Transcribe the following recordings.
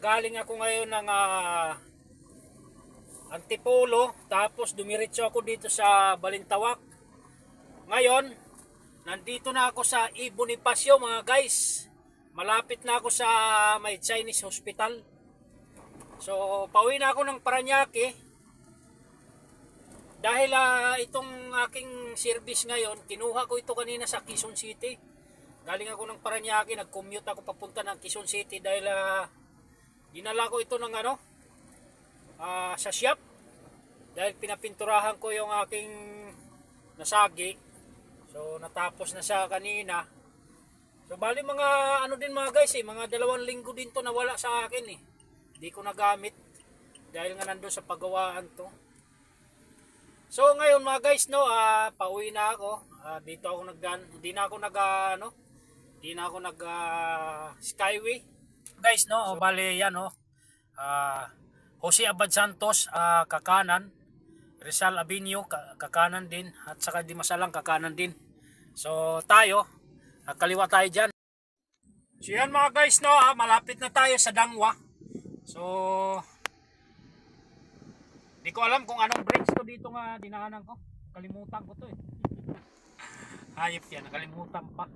Galing ako ngayon ng ah, Antipolo, tapos dumiretso ako dito sa Balintawak. Ngayon, nandito na ako sa Ibonifacio mga guys. Malapit na ako sa may Chinese hospital. So, pauwi na ako ng Paranaque. Dahil ah, itong aking service ngayon, kinuha ko ito kanina sa Quezon City. Galing ako ng Paranaque, nag-commute ako papunta ng Quezon City dahil ah, dinala ko ito ng ano, ah, sa shop. Dahil pinapinturahan ko yung aking nasagi. So natapos na siya kanina. So bali mga ano din mga guys eh, mga dalawang linggo din to nawala sa akin eh. Hindi ko nagamit dahil nga nandun sa pagawaan to. So ngayon mga guys no, ah, pauwi na ako. Ah, dito ako nagdan, hindi na ako nag ah, ano, hindi na ako nag ah, skyway. Guys no, so, bali yan no. Ah, Jose Abad Santos ah, kakanan. Rizal Abinio ka- kakanan din at saka di masalang kakanan din. So tayo, ah, kaliwa tayo diyan. So yan mga guys no, ah, malapit na tayo sa Dangwa. So Di ko alam kung anong bridge to dito nga dinaanan ko. Kalimutan ko to eh. Hayop yan, nakalimutan pa.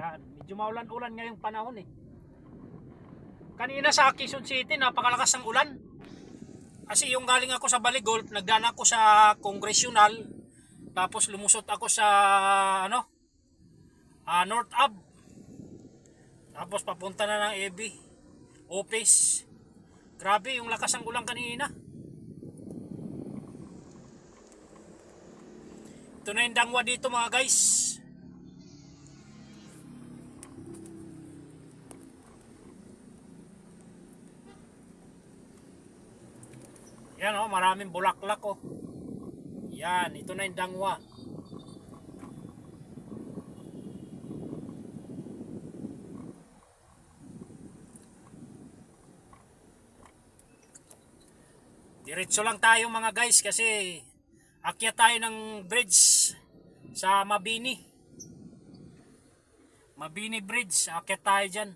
Yan, medyo maulan-ulan ngayong panahon eh. Kanina sa Quezon City, napakalakas ng ulan. Kasi yung galing ako sa Baligol, nagdaan ako sa Congressional, tapos lumusot ako sa ano, ah, North Ave. Tapos papunta na ng EB, Office. Grabe yung lakas ng ulan kanina. Ito na yung dangwa dito mga guys. Yan oh, maraming bulaklak oh. Yan, ito na yung dangwa. Diretso lang tayo mga guys kasi akyat tayo ng bridge sa Mabini. Mabini Bridge, akyat tayo dyan.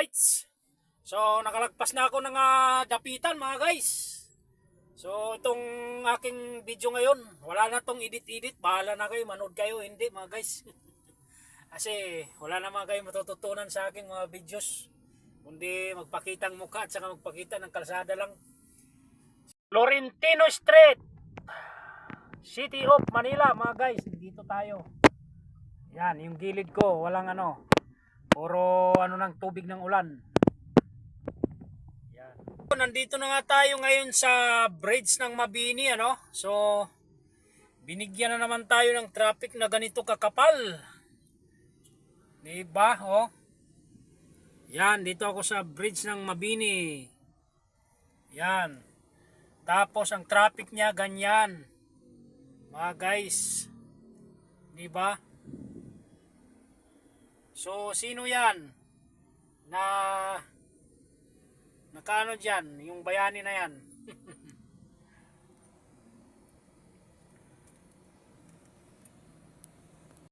Right. So nakalagpas na ako ng ah, dapitan mga guys. So itong aking video ngayon, wala na tong edit-edit. Bahala na kayo, manood kayo. Hindi mga guys. Kasi wala naman kayo matututunan sa aking mga videos. Kundi magpakita ang mukha at saka magpakita ng kalsada lang. Florentino Street. City of Manila mga guys. Dito tayo. Yan, yung gilid ko. Walang ano. Puro ng tubig ng ulan. Yan. Nandito na nga tayo ngayon sa bridge ng Mabini. Ano? So, binigyan na naman tayo ng traffic na ganito kakapal. Diba? Oh. Yan, dito ako sa bridge ng Mabini. Yan. Tapos ang traffic niya ganyan. Mga guys. Diba? So, sino yan? Na nakaano dyan? Yung bayani na yan.